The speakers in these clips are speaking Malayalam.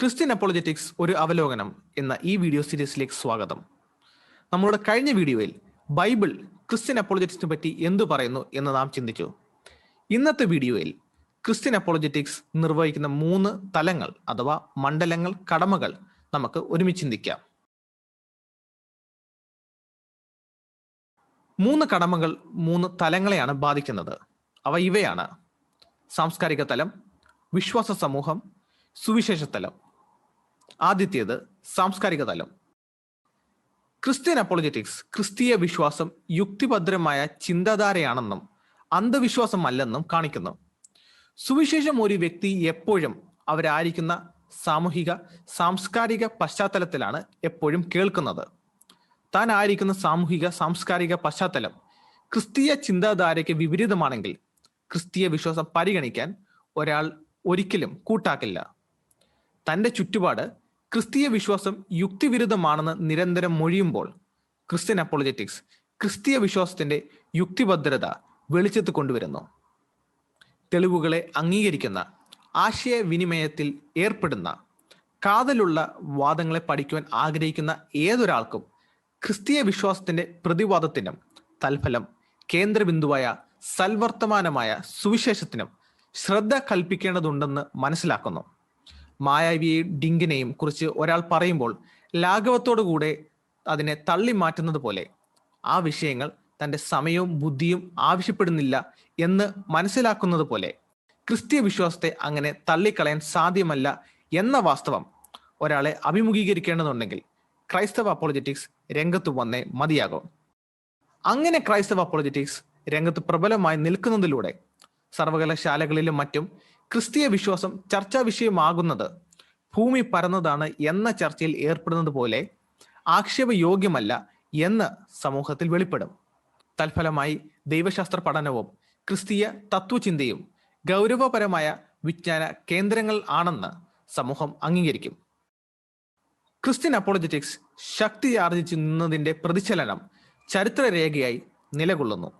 ക്രിസ്ത്യൻ അപ്പോളജറ്റിക്സ് ഒരു അവലോകനം എന്ന ഈ വീഡിയോ സീരീസിലേക്ക് സ്വാഗതം. നമ്മളുടെ കഴിഞ്ഞ വീഡിയോയിൽ ബൈബിൾ ക്രിസ്ത്യൻ അപ്പോളജറ്റിക്സിനെ പറ്റി എന്തു പറയുന്നു എന്ന് നാം ചിന്തിച്ചു. ഇന്നത്തെ വീഡിയോയിൽ ക്രിസ്ത്യൻ അപ്പോളജറ്റിക്സ് നിർവഹിക്കുന്ന മൂന്ന് തലങ്ങൾ അഥവാ മണ്ഡലങ്ങൾ കടമകൾ നമുക്ക് ഒരുമിച്ച് ചിന്തിക്കാം. മൂന്ന് കടമകൾ മൂന്ന് തലങ്ങളെയാണ് ബാധിക്കുന്നത്. അവ ഇവയാണ്. സാംസ്കാരിക തലം വിശ്വാസ സമൂഹം സുവിശേഷ തലം. ആദ്യത്തേത് സാംസ്കാരിക തലം. ക്രിസ്ത്യൻ അപ്പോളജറ്റിക്സ് ക്രിസ്തീയ വിശ്വാസം യുക്തിഭദ്രമായ ചിന്താധാരയാണെന്നും അന്ധവിശ്വാസമല്ലെന്നും കാണിക്കുന്നു. സുവിശേഷം ഒരു വ്യക്തി എപ്പോഴും അവരായിരിക്കുന്ന സാമൂഹിക സാംസ്കാരിക പശ്ചാത്തലത്തിലാണ് എപ്പോഴും കേൾക്കുന്നത്. താൻ ആയിരിക്കുന്ന സാമൂഹിക സാംസ്കാരിക പശ്ചാത്തലം ക്രിസ്തീയ ചിന്താധാരയ്ക്ക് വിപരീതമാണെങ്കിൽ ക്രിസ്തീയ വിശ്വാസം പരിഗണിക്കാൻ ഒരാൾ ഒരിക്കലും കൂട്ടാക്കില്ല. തന്റെ ചുറ്റുപാട് ക്രിസ്തീയ വിശ്വാസം യുക്തിവിരുദ്ധമാണെന്ന് നിരന്തരം മൊഴിയുമ്പോൾ ക്രിസ്ത്യൻ അപ്പോളജറ്റിക്സ് ക്രിസ്തീയ വിശ്വാസത്തിന്റെ യുക്തിഭദ്രത വെളിച്ചത്ത് കൊണ്ടുവരുന്നു. തെളിവുകളെ അംഗീകരിക്കുന്ന ആശയവിനിമയത്തിൽ ഏർപ്പെടുന്ന കാതലുള്ള വാദങ്ങളെ പഠിക്കുവാൻ ആഗ്രഹിക്കുന്ന ഏതൊരാൾക്കും ക്രിസ്തീയ വിശ്വാസത്തിന്റെ പ്രതിവാദത്തിനും തൽഫലം കേന്ദ്രബിന്ദുവായ സൽവർത്തമാനമായ സുവിശേഷത്തിനും ശ്രദ്ധ കൽപ്പിക്കേണ്ടതുണ്ടെന്ന് മനസ്സിലാക്കുന്നു. മായാവിയെയും ഡിങ്കിനെയും കുറിച്ച് ഒരാൾ പറയുമ്പോൾ ലാഘവത്തോടുകൂടെ അതിനെ തള്ളി മാറ്റുന്നത് പോലെ ആ വിഷയങ്ങൾ തന്റെ സമയവും ബുദ്ധിയും ആവശ്യപ്പെടുന്നില്ല എന്ന് മനസ്സിലാക്കുന്നത് പോലെ ക്രിസ്തീയ വിശ്വാസത്തെ അങ്ങനെ തള്ളിക്കളയാൻ സാധ്യമല്ല എന്ന വാസ്തവം ഒരാളെ അഭിമുഖീകരിക്കേണ്ടതുണ്ടെങ്കിൽ ക്രൈസ്തവ അപ്പോളജറ്റിക്സ് രംഗത്ത് വന്നേ മതിയാകും. അങ്ങനെ ക്രൈസ്തവ അപ്പോളജറ്റിക്സ് രംഗത്ത് പ്രബലമായി നിൽക്കുന്നതിലൂടെ സർവകലാശാലകളിലും മറ്റും ക്രിസ്തീയ വിശ്വാസം ചർച്ചാ വിഷയമാകുന്നത് ഭൂമി പരന്നതാണ് എന്ന ചർച്ചയിൽ ഏർപ്പെടുന്നത് പോലെ ആക്ഷേപയോഗ്യമല്ല എന്ന് സമൂഹത്തിൽ വെളിപ്പെടും. തൽഫലമായി ദൈവശാസ്ത്ര പഠനവും ക്രിസ്തീയ തത്വചിന്തയും ഗൗരവപരമായ വിജ്ഞാന കേന്ദ്രങ്ങൾ ആണെന്ന് സമൂഹം അംഗീകരിക്കും. ക്രിസ്ത്യൻ അപ്പോളജറ്റിക്സ് ശക്തി ആർജിച്ചു നിന്നതിന്റെ പ്രതിചലനം ചരിത്രരേഖയായി നിലകൊള്ളുന്നു.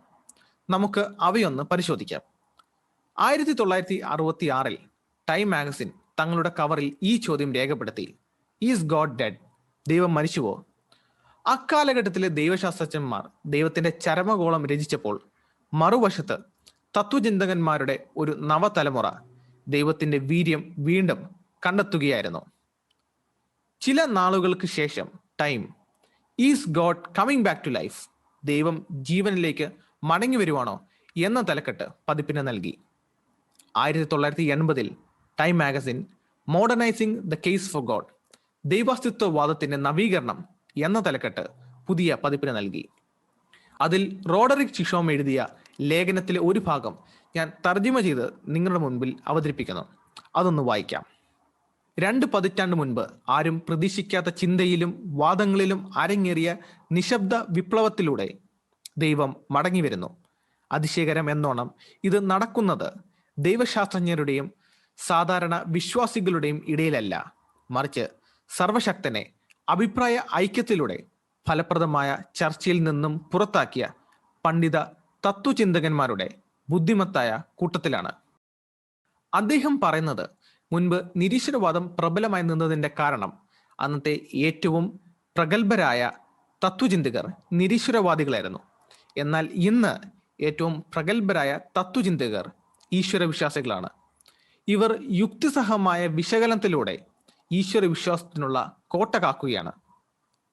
നമുക്ക് അവയൊന്ന് പരിശോധിക്കാം. ആയിരത്തി തൊള്ളായിരത്തി അറുപത്തി ആറിൽ ടൈം മാഗസിൻ തങ്ങളുടെ കവറിൽ ഈ ചോദ്യം രേഖപ്പെടുത്തി. ഈസ് ഗോഡ് ഡെഡ് ദൈവം മരിച്ചുവോ? അക്കാലഘട്ടത്തിലെ ദൈവശാസ്ത്രജ്ഞന്മാർ ദൈവത്തിന്റെ ചരമഗോളം രചിച്ചപ്പോൾ മറുവശത്ത് തത്വചിന്തകന്മാരുടെ ഒരു നവതലമുറ ദൈവത്തിന്റെ വീര്യം വീണ്ടും കണ്ടെത്തുകയായിരുന്നു. ചില നാളുകൾക്ക് ശേഷം time is God coming back to life ദൈവം ജീവനിലേക്ക് മടങ്ങി വരുവാണോ? എന്ന തലക്കെട്ട് പതിപ്പിന് നൽകി. ആയിരത്തി തൊള്ളായിരത്തി എൺപതിൽ Time magazine modernising the case for God ദൈവാസ്തിത്വവാദത്തിന്റെ നവീകരണം എന്ന തലക്കെട്ട് പുതിയ പതിപ്പിന് നൽകി. അതിൽ റോഡറിക് ചിഷോം എഴുതിയ ലേഖനത്തിലെ ഒരു ഭാഗം ഞാൻ തർജിമ ചെയ്ത് നിങ്ങളുടെ മുൻപിൽ അവതരിപ്പിക്കുന്നു. അതൊന്ന് വായിക്കാം. രണ്ട് പതിറ്റാണ്ട് മുൻപ് ആരും പ്രതീക്ഷിക്കാത്ത ചിന്തയിലും വാദങ്ങളിലും അരങ്ങേറിയ നിശബ്ദ വിപ്ലവത്തിലൂടെ ദൈവം മടങ്ങി വരുന്നു അതിശയകരം എന്നോണം ഇത് നടക്കുന്നത് ദൈവശാസ്ത്രജ്ഞരുടെയും സാധാരണ വിശ്വാസികളുടെയും ഇടയിലല്ല. മറിച്ച് സർവശക്തനെ അഭിപ്രായ ഐക്യത്തിലൂടെ ഫലപ്രദമായ ചർച്ചയിൽ നിന്നും പുറത്താക്കിയ പണ്ഡിത തത്വചിന്തകന്മാരുടെ ബുദ്ധിമത്തായ കൂട്ടത്തിലാണ്. അദ്ദേഹം പറയുന്നത് മുൻപ് നിരീശ്വരവാദം പ്രബലമായി നിന്നതിന്റെ കാരണം അന്നത്തെ ഏറ്റവും പ്രഗത്ഭരായ തത്വചിന്തകർ നിരീശ്വരവാദികളായിരുന്നു. എന്നാൽ ഇന്ന് ഏറ്റവും പ്രഗത്ഭരായ തത്വചിന്തകർ ഈശ്വര വിശ്വാസികളാണ് ഇവർ യുക്തിസഹമായ വിശകലനത്തിലൂടെ ഈശ്വര വിശ്വാസത്തിനുള്ള കോട്ട കാക്കുകയാണ്.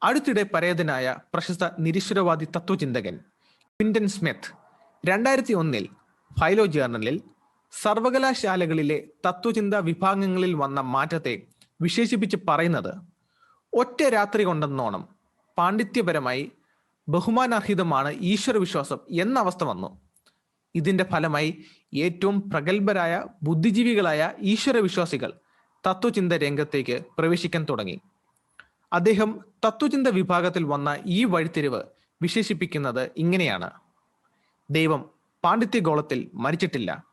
അടുത്തിടെ പരേതനായ പ്രശസ്ത നിരീശ്വരവാദി തത്വചിന്തകൻ ക്വിന്റൻ സ്മിത്ത് രണ്ടായിരത്തി ഒന്നിൽ ഫൈലോ ജേർണലിൽ സർവകലാശാലകളിലെ തത്വചിന്ത വിഭാഗങ്ങളിൽ വന്ന മാറ്റത്തെ വിശേഷിപ്പിച്ച് പറയുന്നത് ഒറ്റ രാത്രി കൊണ്ടെന്നോണം പാണ്ഡിത്യപരമായി ബഹുമാനാർഹിതമാണ് ഈശ്വരവിശ്വാസം എന്ന അവസ്ഥ വന്നു. ഇതിന്റെ ഫലമായി ഏറ്റവും പ്രഗത്ഭരായ ബുദ്ധിജീവികളായ ഈശ്വരവിശ്വാസികൾ തത്വചിന്ത രംഗത്തേക്ക് പ്രവേശിക്കാൻ തുടങ്ങി. അദ്ദേഹം തത്വചിന്ത വിഭാഗത്തിൽ വന്ന ഈ വഴിത്തിരിവ് വിശേഷിപ്പിക്കുന്നത് ഇങ്ങനെയാണ്. ദൈവം പാണ്ഡിത്യഗോളത്തിൽ മരിച്ചിട്ടില്ല.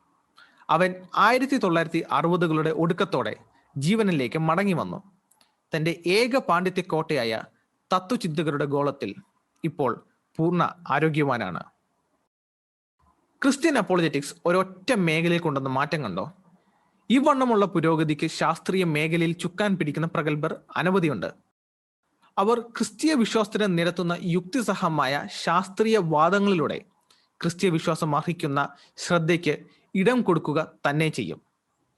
അവൻ ആയിരത്തി തൊള്ളായിരത്തി അറുപതുകളുടെ ഒടുക്കത്തോടെ ജീവനിലേക്ക് മടങ്ങി വന്നു. തന്റെ ഏക പാണ്ഡിത്യ കോട്ടയായ തത്വചിന്തകരുടെ ഗോളത്തിൽ ഇപ്പോൾ പൂർണ ആരോഗ്യവാനാണ്. ക്രിസ്ത്യൻ അപ്പോളജറ്റിക്സ് ഒരൊറ്റ മേഖലയിൽ കൊണ്ടുവന്ന മാറ്റം കണ്ടോ ഈ വണ്ണമുള്ള പുരോഗതിക്ക് ശാസ്ത്രീയ മേഖലയിൽ ചുക്കാൻ പിടിക്കുന്ന പ്രഗത്ഭർ അനവധിയുണ്ട്. അവർ ക്രിസ്തീയ വിശ്വാസത്തിന് നിരത്തുന്ന യുക്തിസഹമായ ശാസ്ത്രീയ വാദങ്ങളിലൂടെ ക്രിസ്തീയ വിശ്വാസം അർഹിക്കുന്ന ശ്രദ്ധയ്ക്ക് ഇടം കൊടുക്കുക തന്നെ ചെയ്യും.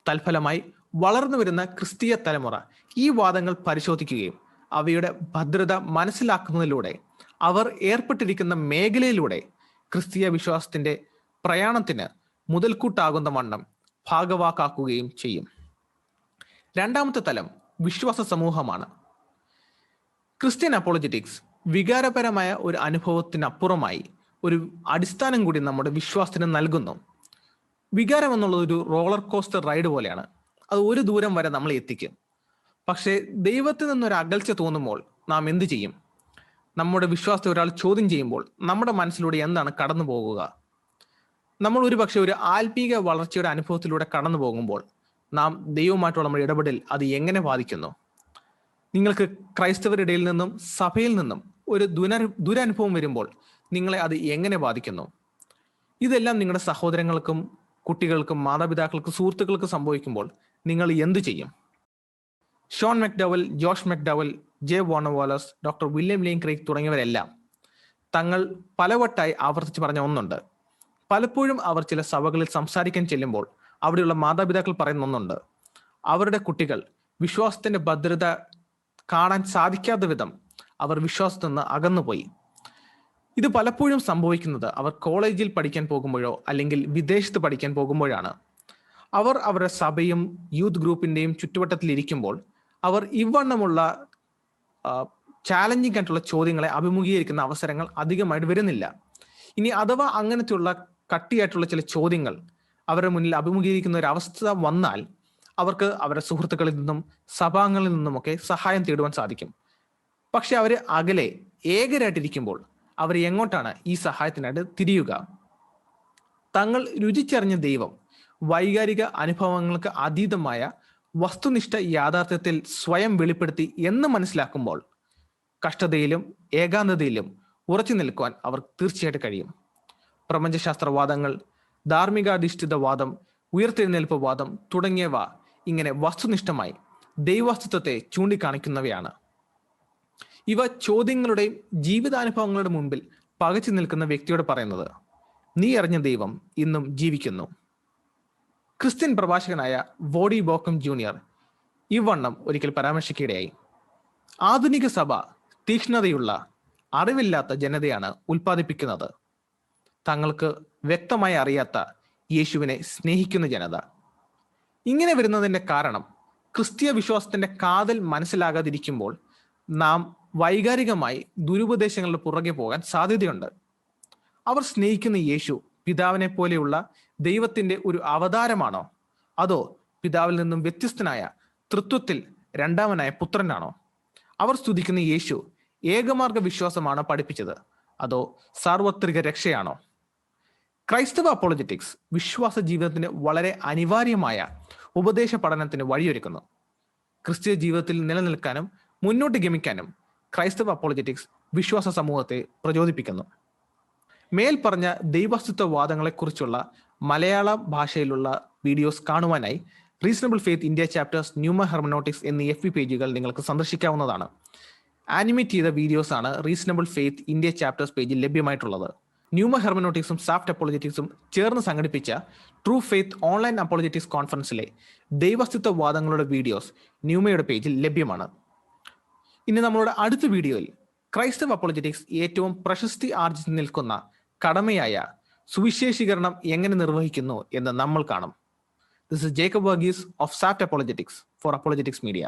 തൽഫലമായി വളർന്നു വരുന്ന ക്രിസ്തീയ തലമുറ ഈ വാദങ്ങൾ പരിശോധിക്കുകയും അവയുടെ ഭദ്രത മനസ്സിലാക്കുന്നതിലൂടെ അവർ ഏർപ്പെട്ടിരിക്കുന്ന മേഖലയിലൂടെ ക്രിസ്തീയ വിശ്വാസത്തിന്റെ പ്രയാണത്തിന് മുതൽക്കൂട്ടാകുന്ന വണ്ണം ഭാഗവാക്കാക്കുകയും ചെയ്യും. രണ്ടാമത്തെ തലം വിശ്വാസ സമൂഹമാണ്. ക്രിസ്ത്യൻ അപ്പോളജറ്റിക്സ് വികാരപരമായ ഒരു അനുഭവത്തിനപ്പുറമായി ഒരു അടിസ്ഥാനം കൂടി നമ്മുടെ വിശ്വാസത്തിന് നൽകുന്നു. വികാരം എന്നുള്ളത് ഒരു റോളർ കോസ്റ്റർ റൈഡ് പോലെയാണ്. അത് ഒരു ദൂരം വരെ നമ്മളെ എത്തിക്കും. പക്ഷേ ദൈവത്തിൽ നിന്നൊരു അകൽച്ച തോന്നുമ്പോൾ നാം എന്ത് ചെയ്യും? നമ്മുടെ വിശ്വാസത്തെ ഒരാൾ ചോദ്യം ചെയ്യുമ്പോൾ നമ്മുടെ മനസ്സിലൂടെ എന്താണ് കടന്നു പോകുക നമ്മൾ ഒരു പക്ഷേ ഒരു ആത്മീക വളർച്ചയുടെ അനുഭവത്തിലൂടെ കടന്നു പോകുമ്പോൾ നാം ദൈവമായിട്ടുള്ള നമ്മുടെ ഇടപെടൽ അത് എങ്ങനെ ബാധിക്കുന്നു? നിങ്ങൾക്ക് ക്രൈസ്തവരുടെ ഇടയിൽ നിന്നും സഭയിൽ നിന്നും ഒരു ദുന ദുരനുഭവം വരുമ്പോൾ നിങ്ങളെ അത് എങ്ങനെ ബാധിക്കുന്നു? ഇതെല്ലാം നിങ്ങളുടെ സഹോദരങ്ങൾക്കും കുട്ടികൾക്കും മാതാപിതാക്കൾക്കും സുഹൃത്തുക്കൾക്കും സംഭവിക്കുമ്പോൾ നിങ്ങൾ എന്തു ചെയ്യും? Sean McDowell Josh McDowell J Warner Wallace doctor William Lane Craig തുടങ്ങിയവരെല്ലാം തങ്ങൾ പലവട്ടായി ആവർത്തിച്ച് പറഞ്ഞ ഒന്നുണ്ട്. പലപ്പോഴും അവർ ചില സഭകളിൽ സംസാരിക്കാൻ ചെല്ലുമ്പോൾ അവിടെയുള്ള മാതാപിതാക്കൾ പറയുന്ന ഒന്നുണ്ട്. അവരുടെ കുട്ടികൾ വിശ്വാസത്തിന്റെ ഭദ്രത കാണാൻ സാധിക്കാത്ത വിധം അവർ വിശ്വാസത്തിൽ നിന്ന് അകന്നുപോയി. ഇത് പലപ്പോഴും സംഭവിക്കുന്നത് അവർ കോളേജിൽ പഠിക്കാൻ പോകുമ്പോഴോ അല്ലെങ്കിൽ വിദേശത്ത് പഠിക്കാൻ പോകുമ്പോഴാണ്. അവർ അവരുടെ സഭയും യൂത്ത് ഗ്രൂപ്പിന്റെയും ചുറ്റുവട്ടത്തിൽ ഇരിക്കുമ്പോൾ അവർ ഇവണ്ണമുള്ള ചാലഞ്ചിങ് ആയിട്ടുള്ള ചോദ്യങ്ങളെ അഭിമുഖീകരിക്കുന്ന അവസരങ്ങൾ അധികമായിട്ട് വരുന്നില്ല. ഇനി അഥവാ അങ്ങനത്തെയുള്ള കട്ടിയായിട്ടുള്ള ചില ചോദ്യങ്ങൾ അവരുടെ മുന്നിൽ അഭിമുഖീകരിക്കുന്ന ഒരു അവസ്ഥ വന്നാൽ അവർക്ക് അവരുടെ സുഹൃത്തുക്കളിൽ നിന്നും സഭാംഗങ്ങളിൽ നിന്നുമൊക്കെ സഹായം തേടുവാൻ സാധിക്കും. പക്ഷെ അവർ അകലെ ഏകരായിട്ടിരിക്കുമ്പോൾ അവർ എങ്ങോട്ടാണ് ഈ സഹായത്തിനായിട്ട് തിരിയുക? തങ്ങൾ രുചിച്ചറിഞ്ഞ ദൈവം വൈകാരിക അനുഭവങ്ങൾക്ക് അതീതമായ വസ്തുനിഷ്ഠ യാഥാർത്ഥ്യത്തിൽ സ്വയം വെളിപ്പെടുത്തി എന്ന് മനസ്സിലാക്കുമ്പോൾ കഷ്ടതയിലും ഏകാന്തതയിലും ഉറച്ചു നിൽക്കുവാൻ അവർ തീർച്ചയായിട്ടും കഴിയും. പ്രപഞ്ചശാസ്ത്രവാദങ്ങൾ ധാർമ്മികാധിഷ്ഠിത വാദം ഉയർത്തെഴുന്നേൽപ്പ് വാദം തുടങ്ങിയവ ഇങ്ങനെ വസ്തുനിഷ്ഠമായി ദൈവാസ്തിത്വത്തെ ചൂണ്ടിക്കാണിക്കുന്നവയാണ്. ഇവ ചോദ്യങ്ങളുടെയും ജീവിതാനുഭവങ്ങളുടെ മുൻപിൽ പകച്ചു നിൽക്കുന്ന വ്യക്തിയോട് പറയുന്നത് നീ അറിഞ്ഞ ദൈവം ഇന്നും ജീവിക്കുന്നു. ക്രിസ്ത്യൻ പ്രഭാഷകനായ വോഡി ബോക്കം ജൂനിയർ ഇവണ്ണം ഒരിക്കൽ പരാമർശിക്കുകയായി ആധുനിക സഭ തീക്ഷ്ണതയുള്ള അറിവില്ലാത്ത ജനതയാണ് ഉൽപ്പാദിപ്പിക്കുന്നത്. തങ്ങൾക്ക് വ്യക്തമായി അറിയാത്ത യേശുവിനെ സ്നേഹിക്കുന്ന ജനത. ഇങ്ങനെ വരുന്നതിന്റെ കാരണം ക്രിസ്തീയ വിശ്വാസത്തിന്റെ കാതൽ മനസ്സിലാകാതിരിക്കുമ്പോൾ നാം വൈകാരികമായി ദുരുപദേശങ്ങളുടെ പുറകെ പോകാൻ സാധ്യതയുണ്ട്. അവർ സ്നേഹിക്കുന്ന യേശു പിതാവിനെ പോലെയുള്ള ദൈവത്തിന്റെ ഒരു അവതാരമാണോ? അതോ പിതാവിൽ നിന്നും വ്യത്യസ്തനായ തൃത്വത്തിൽ രണ്ടാമനായ പുത്രനാണോ? അവർ സ്തുതിക്കുന്ന യേശു ഏകമാർഗ വിശ്വാസമാണോ പഠിപ്പിച്ചത്. അതോ സാർവത്രിക രക്ഷയാണോ? ക്രൈസ്തവ അപ്പോളജറ്റിക്സ് വിശ്വാസ ജീവിതത്തിന് വളരെ അനിവാര്യമായ ഉപദേശ പഠനത്തിന് വഴിയൊരുക്കുന്നു. ക്രിസ്തീയ ജീവിതത്തിൽ നിലനിൽക്കാനും മുന്നോട്ട് ഗമിക്കാനും ക്രൈസ്തവ അപ്പോളജറ്റിക്സ് വിശ്വാസ സമൂഹത്തെ പ്രചോദിപ്പിക്കുന്നു. മേൽപ്പറഞ്ഞ ദൈവസ്തുത്വവാദങ്ങളെക്കുറിച്ചുള്ള വാദങ്ങളെക്കുറിച്ചുള്ള മലയാള ഭാഷയിലുള്ള വീഡിയോസ് കാണുവാനായി Reasonable Faith India Chapters Pneuma Hermeneutics എന്നീ എഫ് പേജുകൾ നിങ്ങൾക്ക് സന്ദർശിക്കാവുന്നതാണ്. ആനിമേറ്റ് ചെയ്ത വീഡിയോസ് ആണ് റീസണബിൾ ഫെയ്ത്ത് ഇന്ത്യ ചാപ്റ്റേഴ്സ് പേജിൽ ലഭ്യമായിട്ടുള്ളത്. ന്യൂമ ഹെർമനോട്ടിക്സും സാഫ്റ്റ് അപ്പോളജറ്റിക്സും ചേർന്ന് സംഘടിപ്പിച്ച ട്രൂ ഫെയ്ത്ത് ഓൺലൈൻ അപ്പോളജറ്റിക്സ് കോൺഫറൻസിലെ ദൈവാസ്തിത്വ വാദങ്ങളുടെ വീഡിയോസ് ന്യൂമയുടെ പേജിൽ ലഭ്യമാണ്. ഇനി നമ്മളുടെ അടുത്ത വീഡിയോയിൽ ക്രൈസ്തവ അപ്പോളജറ്റിക്സ് ഏറ്റവും പ്രശസ്തി ആർജിച്ചു നിൽക്കുന്ന കടമയായ സുവിശേഷീകരണം എങ്ങനെ നിർവഹിക്കുന്നു എന്ന് നമ്മൾ കാണും. This is Jacob Varghese of SAFT apologetics for apologetics media